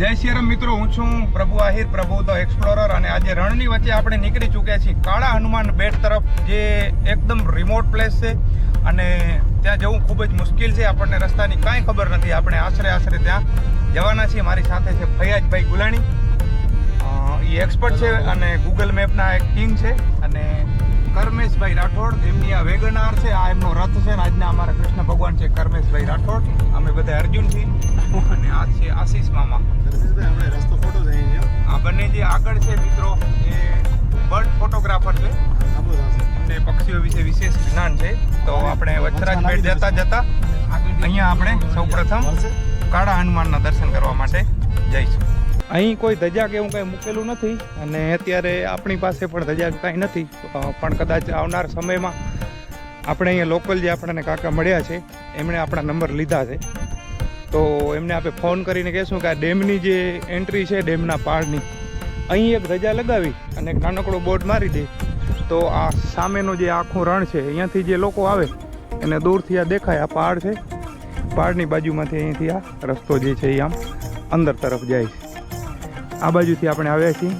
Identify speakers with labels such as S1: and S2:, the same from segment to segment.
S1: જય શ્રી રામ મિત્રો, હું છું પ્રભુ આહિર, પ્રભુ ધ એક્સપ્લોરર અને આજે રણની વચ્ચે આપણે નીકળી ચૂક્યા છીએ કાળા હનુમાન બેટ તરફ, જે એકદમ રિમોટ પ્લેસ છે અને ત્યાં જવું ખૂબ જ મુશ્કેલ છે. આપણને રસ્તાની કાંઈ ખબર નથી. આપણે આશરે આશરે ત્યાં જવાના છીએ. મારી સાથે છે ફૈયાજભાઈ ગુલાણી. એ એક્સપર્ટ છે અને ગૂગલ મેપના એક કિંગ છે અને કર્મેશભાઈ રાઠોડ એમની આ વેગનાર છે આ એમનો રથ છે ને આજના અમારા કૃષ્ણ ભગવાન છે કર્મેશભાઈ રાઠોડ. અમે બધા અર્જુન છીએ અને આ છે આશીષ મામા.
S2: રસ્તો ફોટો જઈએ
S1: આ બંને જે આગળ છે મિત્રો એ બર્ડ ફોટોગ્રાફર છે. એમને પક્ષીઓ વિશે વિશેષ જ્ઞાન છે. તો આપણે વચરાજ પેટ જતા જતા અહીંયા આપણે સૌપ્રથમ કાળા હનુમાનના દર્શન કરવા માટે જઈશું. અહીં કોઈ ધજા કે એવું કંઈ મૂકેલું નથી અને અત્યારે આપણી પાસે પણ ધજા કાંઈ નથી. પણ કદાચ આવનાર સમયમાં આપણે અહીંયા લોકલ જે આપણને કાકા મળ્યા છે, એમણે આપણા નંબર લીધા છે. તો એમને આપણે ફોન કરીને કહેશું કે આ ડેમની જે એન્ટ્રી છે, ડેમના પાળની, અહીં એક ધજા લગાવી અને નાનકડો બોર્ડ મારી દે. તો આ સામેનો જે આખું રણ છે, અહીંયાથી જે લોકો આવે, એને દૂરથી આ દેખાય, આ પહાડ છે. પહાડની બાજુમાંથી અહીંથી આ રસ્તો જે છે એ આમ અંદર તરફ જાય છે. આ બાજુથી આપણે આવ્યા છીએ.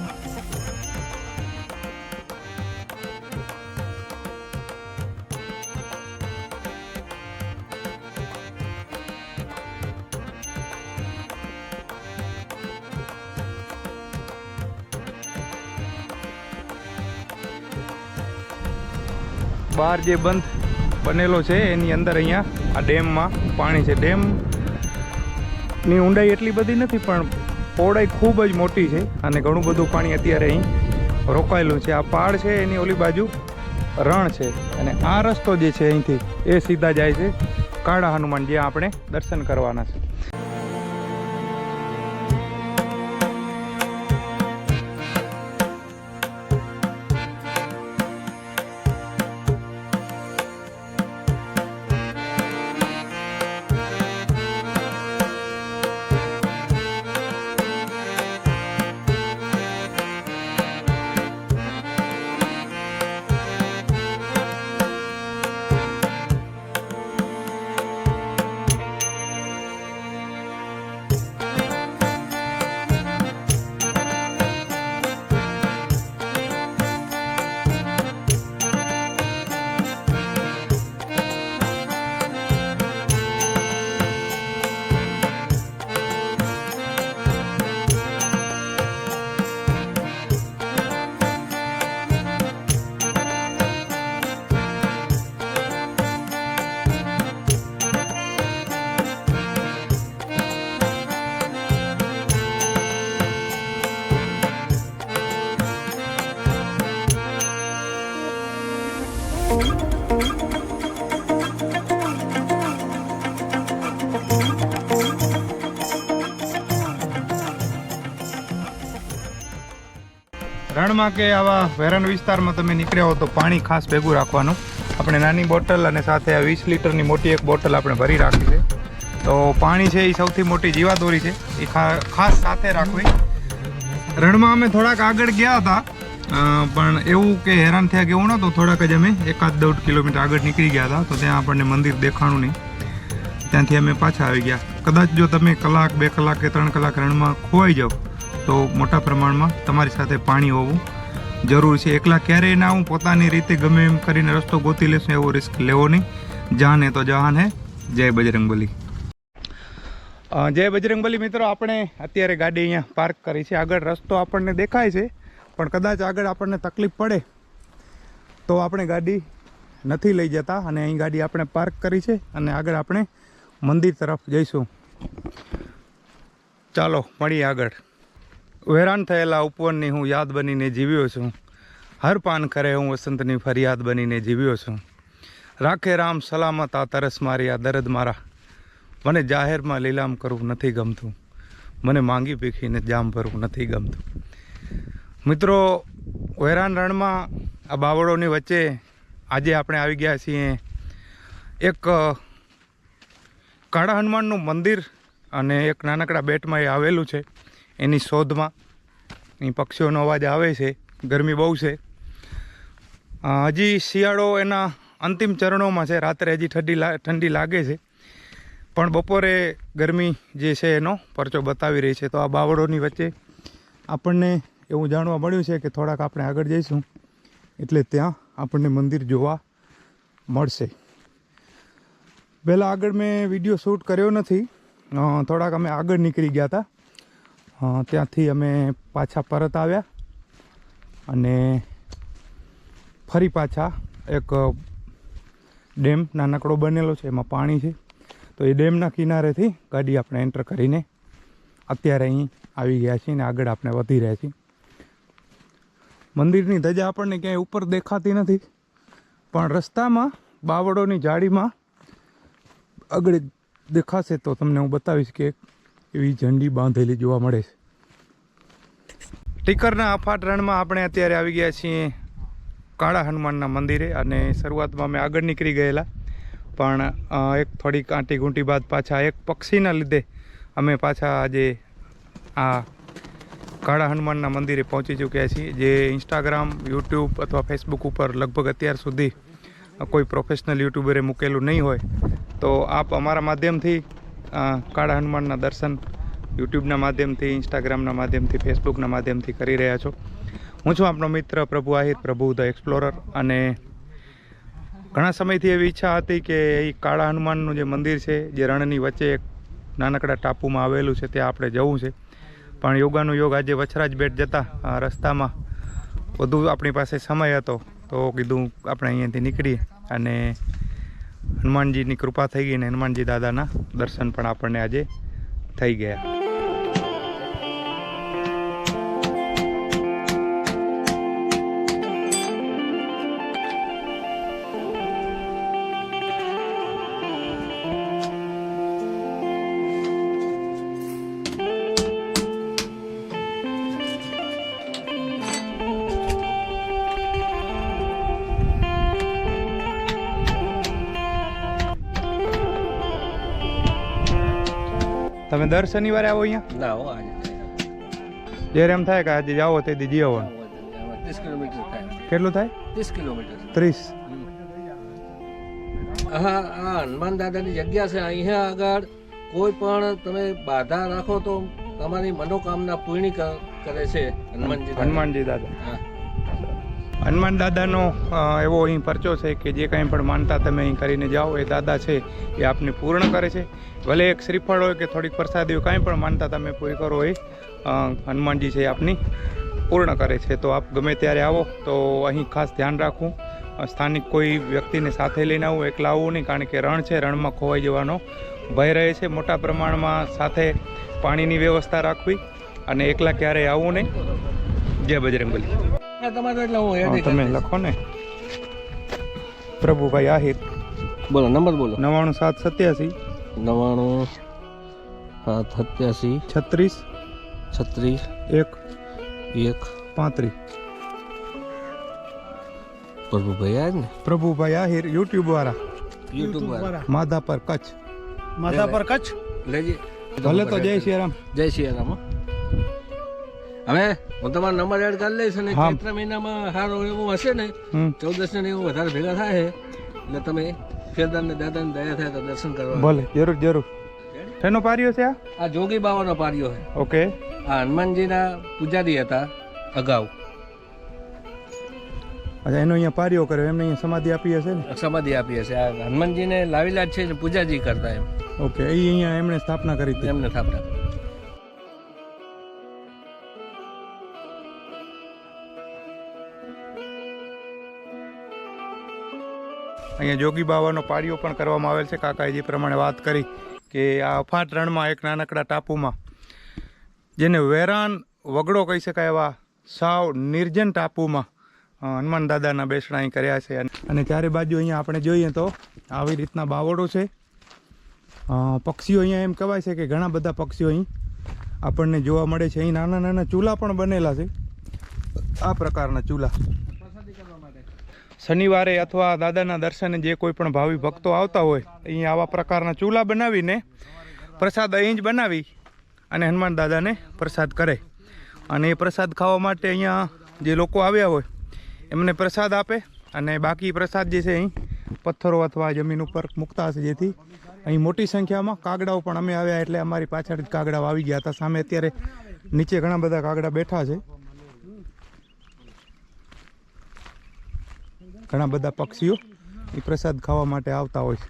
S1: બહાર જે બંધ બનેલો છે, એની અંદર અહીંયા આ ડેમમાં પાણી છે. ડેમની ઊંડાઈ એટલી બધી નથી, પણ પહોળાઈ ખૂબ જ મોટી છે અને ઘણું બધું પાણી અત્યારે અહીં રોકાયેલું છે. આ પહાડ છે, એની ઓલી બાજુ રણ છે અને આ રસ્તો જે છે અહીંથી એ સીધા જાય છે. કાળા હનુમાન જ્યાં આપણે દર્શન કરવાના છે. રણમાં કે આવા વેરણ વિસ્તારમાં તમે નીકળ્યા હો તો પાણી ખાસ ભેગું રાખવાનું. આપણે નાની બોટલ અને સાથે આ વીસ લીટરની મોટી એક બોટલ આપણે ભરી રાખી છે. તો પાણી છે એ સૌથી મોટી જીવાદોરી છે. એ ખાસ સાથે રાખવી. રણમાં અમે થોડાક આગળ ગયા હતા પણ એવું કે હેરાન થયા કે એવું નહોતું. થોડાક જ અમે એકાદ દોઢ કિલોમીટર આગળ નીકળી ગયા હતા, તો ત્યાં આપણને મંદિર દેખાણું નહીં. ત્યાંથી અમે પાછા આવી ગયા. કદાચ જો તમે કલાક, બે કલાક કે ત્રણ કલાક રણમાં ખોવાઈ જાઓ તો મોટા પ્રમાણમાં તમારી સાથે પાણી હોવું જરૂર છે. એકલા ક્યારેય ના હું પોતાની રીતે ગમે એમ કરીને રસ્તો ગોતી લેશું એવો રિસ્ક લેવો નહીં. જાન હે તો જહાન હે. જય બજરંગબલી જય બજરંગબલી મિત્રો, આપણે અત્યારે ગાડી અહીંયા પાર્ક કરી છે. આગળ રસ્તો આપણને દેખાય છે, પણ કદાચ આગળ આપણને તકલીફ પડે તો આપણે ગાડી નથી લઈ જતા અને અહીં ગાડી આપણે પાર્ક કરી છે અને આગળ આપણે મંદિર તરફ જઈશું. ચાલો, મળીએ આગળ. હેરાન થયેલા ઉપવનની હું યાદ બનીને જીવ્યો છું. હર પાન કરે હું વસંતની ફરિયાદ બનીને જીવ્યો છું. રાખે રામ સલામત આ તરસ મારી, આ દર્દ મારા. મને જાહેરમાં લીલામ કરવું નથી ગમતું. મને માંગી પીખીને જામ ભરવું નથી ગમતું. મિત્રો, વેરાન રણમાં આ બાવળોની વચ્ચે આજે આપણે આવી ગયા છીએ. એક કાળા હનુમાનનું મંદિર અને એક નાનકડા બેટમાં એ આવેલું છે. એની શોધમાં અહીં પક્ષીઓનો અવાજ આવે છે, ગરમી બહુ છે. હજી શિયાળો એના અંતિમ ચરણોમાં છે, રાત્રે હજી ઠંડી ઠંડી લાગે છે. પણ બપોરે ગરમી જે છે એનો પરચો બતાવી રહી છે. તો આ બાવળોની વચ્ચે આપણને એવું જાણવા મળ્યું છે કે થોડાક આપણે આગળ જઈશું. એટલે ત્યાં આપણને મંદિર જોવા મળશે. પહેલાં આગળ મેં વીડિયો શૂટ કર્યો નથી. થોડાક અમે આગળ નીકળી ગયા હતા. ત્યાંથી અમે પાછા પરત આવ્યા અને ફરી પાછા એક ડેમ નાનકડો બનેલો છે, એમાં પાણી છે. તો એ ડેમના કિનારેથી ગાડી આપણે એન્ટર કરીને અત્યારે અહીં આવી ગયા છીએ ને આગળ આપણે વધી રહ્યા છીએ. મંદિરની ધજા આપણને ક્યાંય ઉપર દેખાતી નથી, પણ રસ્તામાં, બાવળોની જાળીમાં આગળ દેખાશે તો તમને હું બતાવીશ કે એવી ઝંડી બાંધેલી જોવા મળે છે. ટીકરના અફાટ રણમાં આપણે અત્યારે આવી ગયા છીએ કાળા હનુમાનના મંદિરે અને શરૂઆતમાં અમે આગળ નીકળી ગયેલા. પણ એક થોડીક આંટી ઘૂંટી બાદ પાછા એક પક્ષીના લીધે અમે પાછા આજે આ કાળા હનુમાનના મંદિરે પહોંચી ચૂક્યા છીએ, જે ઇન્સ્ટાગ્રામ, યુટ્યુબ અથવા ફેસબુક ઉપર લગભગ અત્યાર સુધી કોઈ પ્રોફેશનલ યુટ્યુબરે મૂકેલું નહીં હોય. તો આપ અમારા માધ્યમથી કાળા હનુમાનના દર્શન યુટ્યુબના માધ્યમથી, ઇન્સ્ટાગ્રામના માધ્યમથી, ફેસબુકના માધ્યમથી કરી રહ્યા છો. હું છું આપણો મિત્ર પ્રભુ આહિર, પ્રભુ ધ એક્સપ્લોરર. અને ઘણા સમયથી એવી ઈચ્છા હતી કે એ કાળા હનુમાનનું જે મંદિર છે, જે રણની વચ્ચે એક નાનકડા ટાપુમાં આવેલું છે, ત્યાં આપણે જવું છે. પણ યોગાનું યોગ આજે વછરાજ બેટ જતા રસ્તામાં વધુ આપણી પાસે સમય હતો, તો કીધું આપણે અહીંયાથી નીકળીએ. અને હનુમાનજીની કૃપા થઈ ગઈ ને હનુમાનજી દાદાના દર્શન પણ આપણને આજે થઈ ગયા. તમે દર શનિવારે આવો અહીંયા?
S3: ના હો આજે
S1: જ્યારે એમ થાય કે આજે જાઓ તે દી આવો.
S3: ત્રીસ કિલોમીટર થાય.
S1: કેટલું થાય?
S3: ત્રીસ કિલોમીટર.
S1: ત્રીસ.
S3: હા આ હનુમાન દાદાની જગ્યા છે. અહીંયા આગળ કોઈ પણ તમે બાધા રાખો તો તમારી મનોકામના પૂર્ણ કરે છે હનુમાનજી
S1: હનુમાનજી દાદા.
S3: હા.
S1: હનુમાન દાદાનો એવો અહીં પરચો છે કે જે કંઈ પણ માનતા તમે અહીં કરીને જાઓ, એ દાદા છે, એ આપને પૂર્ણ કરે છે. ભલે એક શ્રીફળ હોય કે થોડીક પ્રસાદી હોય, કાંઈ પણ માનતા તમે પૂરી કરો એ હનુમાનજી છે આપની પૂર્ણ કરે છે. તો આપ ગમે ત્યારે આવો, તો અહીં ખાસ ધ્યાન રાખવું. સ્થાનિક કોઈ વ્યક્તિને સાથે લઈને આવું, એકલા આવવું નહીં, કારણ કે રણ છે, રણમાં ખોવાઈ જવાનો ભય રહે છે. મોટા પ્રમાણમાં સાથે પાણીની વ્યવસ્થા રાખવી અને એકલા ક્યારેય આવવું નહીં. જય બજરંગબલી.
S3: તમારે એટલે હું
S1: તમે લખો ને. પ્રભુભાઈ આહિર.
S3: બોલો નંબર બોલો.
S1: નવાણું સાત સત્યાસી.
S3: નવ્વાણું સાત સત્યાસી.
S1: છત્રીસ.
S3: છત્રીસ.
S1: એક.
S3: એક.
S1: પાંત્રીસ.
S3: પ્રભુભાઈ આજ ને?
S1: પ્રભુભાઈ આહિર યુટ્યુબ વાળા.
S3: યુટ્યુબ વાળા.
S1: માધા પર કચ્છ.
S2: માધાપર કચ્છ?
S3: લેજે.
S1: ભલે તો જય શ્રી રામ.
S3: જય શ્રી રામ. હવે હું તમારો નંબર એડ કરી લઈશ અને
S1: હા.
S3: ચૈત્ર મહિનામાં સારો એવું હશે ને
S1: હમ.
S3: ચૌદસ ને એવું વધારે ભેગા થાય એટલે તમે ફેરદાર ને દાદા ને દયા થાય તો દર્શન કરવા.
S1: ભલે જરૂર જરૂર. શેનો પાર્યો છે આ?
S3: આ જોગી બાવાનો પાર્યો છે.
S1: ઓકે.
S3: આ હનુમાનજીના પૂજારી હતા અગાઉ.
S1: અચ્છા એનો અહીંયા પાર્યો કર્યો એમને અહીંયા સમાધિ આપી હશે ને?
S3: સમાધિ આપી હશે. આ હનુમાનજીને લાવેલા જ છે ને પૂજાજી કરતા એમ.
S1: ઓકે એ અહીંયા એમણે સ્થાપના કરી હતી.
S3: એમને થાપતા
S1: અહીંયા જોગી બાવાનો પાળીઓ પણ કરવામાં આવેલ છે. કાકાએ જે પ્રમાણે વાત કરી કે આ અફાટ રણમાં એક નાનકડા ટાપુમાં, જેને વેરાન વગડો કહી શકાય એવા સાવ નિર્જન ટાપુમાં હનુમાન દાદાના બેસણા અહીં કર્યા છે. અને- ચારે બાજુ અહીંયા આપણે જોઈએ તો આવી રીતના બાવળો છે. પક્ષીઓ અહીંયા એમ કહેવાય છે કે ઘણા બધા પક્ષીઓ અહીં આપણને જોવા મળે છે. અહીં નાના નાના ચૂલા પણ બનેલા છે. આ પ્રકારના ચૂલા. શનિવારે અથવા દાદાના દર્શને જે કોઈ પણ ભાવિ ભક્તો આવતા હોય અહીંયા આવા પ્રકારના ચૂલા બનાવીને પ્રસાદ અહીં જ બનાવી અને હનુમાન દાદાને પ્રસાદ કરે. અને એ પ્રસાદ ખાવા માટે અહીંયા જે લોકો આવ્યા હોય, એમને પ્રસાદ આપે અને બાકી પ્રસાદ જે છે અહીં પથ્થરો અથવા જમીન ઉપર મૂકતા હશે જેથી અહીં મોટી સંખ્યામાં કાગડાઓ પણ અમે આવ્યા એટલે અમારી પાછળ જ કાગડાઓ આવી ગયા હતા. સામે અત્યારે નીચે ઘણા બધા કાગડા બેઠા છે. ઘણા બધા પક્ષીઓ એ પ્રસાદ ખાવા માટે આવતા હોય છે.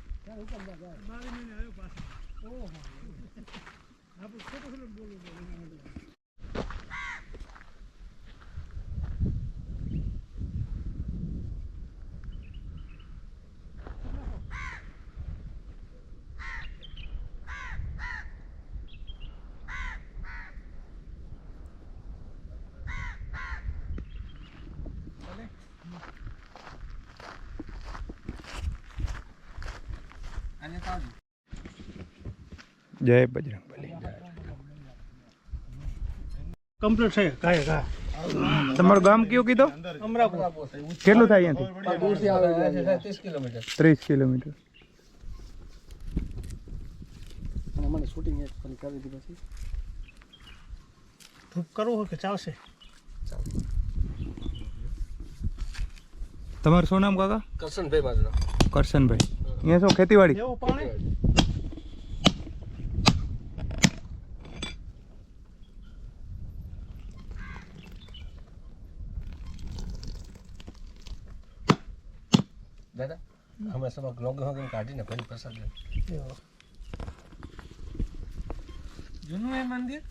S1: જય બજરંગબલી
S2: કમ્પ્લીટ છે. કાય કાંઈ.
S1: તમારું ગામ કયું કીધું? કેટલું થાય અહીંયાથી?
S3: દૂરથી આવે છે ત્રીસ કિલોમીટર.
S4: મને શૂટિંગ એક પણ કરી દીધું પછી.
S2: ધૂપ કરવું હોય કે ચાલશે?
S1: તમારું શું નામ કાકા?
S3: કરશનભાઈ મારું.
S1: કરશનભાઈ. અહીંયા શું ખેતીવાડી?
S2: એવું પાણી?
S3: દાદા અમે સભા ગ્લોગ કાઢીને પછી પ્રસાદ.
S4: જૂનું એ મંદિર?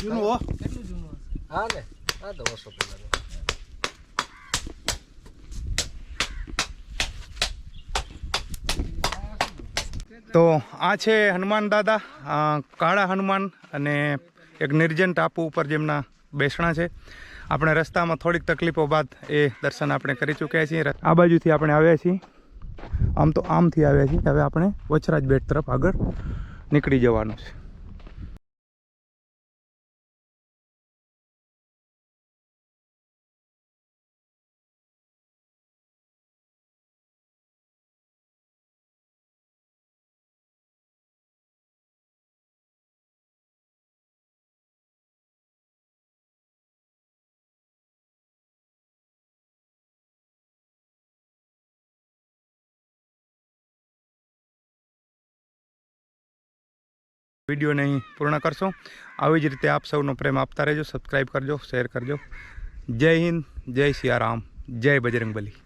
S2: જૂનું હો.
S4: કેટલું જૂનું
S3: હા ને હા તો વર્ષો પહેલાનું.
S1: તો આ છે હનુમાન દાદા કાળા હનુમાન અને એક નિર્જન ટાપુ ઉપર જેમના બેસણા છે. આપણે રસ્તામાં થોડીક તકલીફો બાદ એ દર્શન આપણે કરી ચૂક્યા છીએ. આ બાજુથી આપણે આવ્યા છીએ. આમ તો આમથી આવ્યા છીએ. હવે આપણે વચરાજ બેટ તરફ આગળ નીકળી જવાનું છે. વિડીયોને અહીં પૂર્ણ કરશો. આવી જ રીતે આપ સૌનો પ્રેમ આપતા રહેજો સબસ્ક્રાઈબ કરજો શેર કરજો. જય હિન્દ, જય સિયારામ, જય બજરંગબલી.